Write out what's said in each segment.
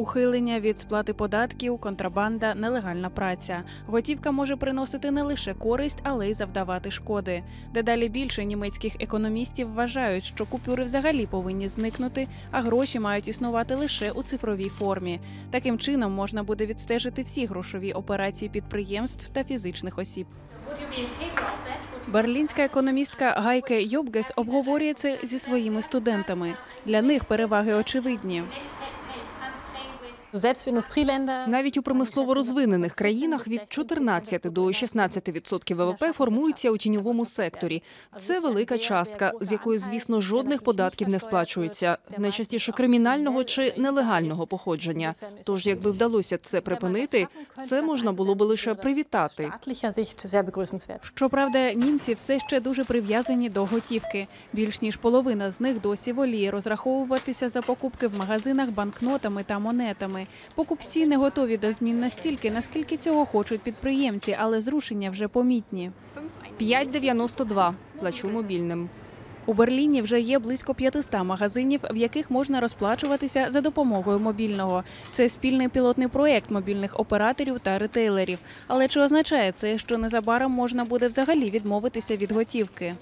Ухилення від сплати податків, контрабанда, нелегальна праця. Готівка може приносити не лише користь, але й завдавати шкоди. Дедалі більше німецьких економістів вважають, що купюри взагалі повинні зникнути, а гроші мають існувати лише у цифровій формі. Таким чином можна буде відстежити всі грошові операції підприємств та фізичних осіб. Берлінська економістка Гайке Йобгес обговорює це зі своїми студентами. Для них переваги очевидні. Навіть у промислово розвинених країнах від 14 до 16 відсотків ВВП формується у тіньовому секторі. Це велика частка, з якої, звісно, жодних податків не сплачується, найчастіше кримінального чи нелегального походження. Тож, якби вдалося це припинити, це можна було би лише привітати. Щоправда, німці все ще дуже прив'язані до готівки. Більш ніж половина з них досі воліє розраховуватися за покупки в магазинах банкнотами та монетами. Покупці не готові до змін настільки, наскільки цього хочуть підприємці, але зрушення вже помітні. 5,92 плачу мобільним. У Берліні вже є близько 500 магазинів, в яких можна розплачуватися за допомогою мобільного. Це спільний пілотний проєкт мобільних операторів та ретейлерів. Але чи означає це, що незабаром можна буде взагалі відмовитися від готівки?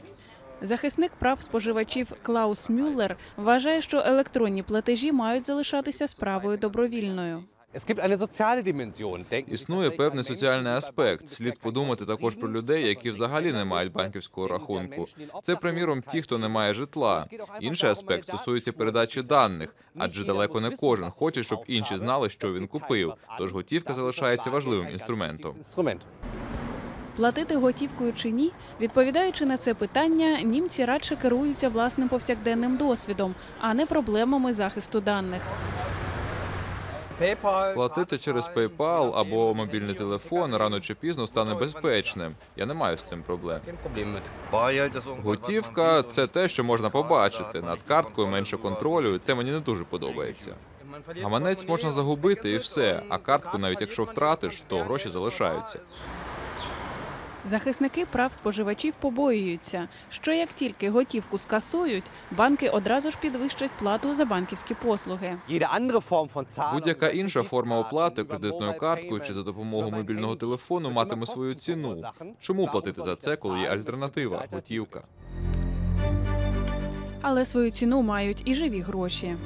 Захисник прав споживачів Клаус Мюллер вважає, що електронні платежі мають залишатися справою добровільною. Існує певний соціальний аспект. Слід подумати також про людей, які взагалі не мають банківського рахунку. Це, приміром, ті, хто не має житла. Інший аспект стосується передачі даних, адже далеко не кожен хоче, щоб інші знали, що він купив. Тож готівка залишається важливим інструментом. Платити готівкою чи ні, відповідаючи на це питання, німці радше керуються власним повсякденним досвідом, а не проблемами захисту даних. Платити через PayPal або мобільний телефон рано чи пізно стане безпечним. Я не маю з цим проблем. Готівка це те, що можна побачити. Над карткою менше контролю. Це мені не дуже подобається. Гаманець можна загубити і все. А картку, навіть якщо втратиш, то гроші залишаються. Захисники прав споживачів побоюються, що як тільки готівку скасують, банки одразу ж підвищать плату за банківські послуги. Будь-яка інша форма оплати кредитною карткою чи за допомогою мобільного телефону матиме свою ціну. Чому платити за це, коли є альтернатива готівка? Але свою ціну мають і живі гроші.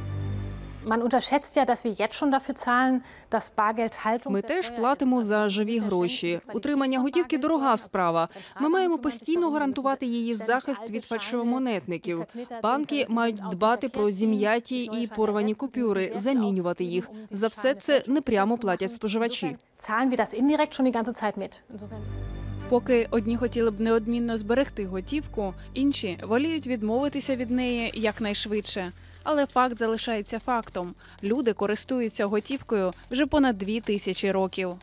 Ми теж платимо за живі гроші. Утримання готівки дорога справа. Ми маємо постійно гарантувати її захист від фальшивомонетників. Банки мають дбати про зім'яті і порвані купюри, замінювати їх. За все це непрямо платять споживачі. Поки одні хотіли б неодмінно зберегти готівку, інші воліють відмовитися від неї якнайшвидше. Але факт залишається фактом: люди користуються готівкою вже понад дві тисячі років.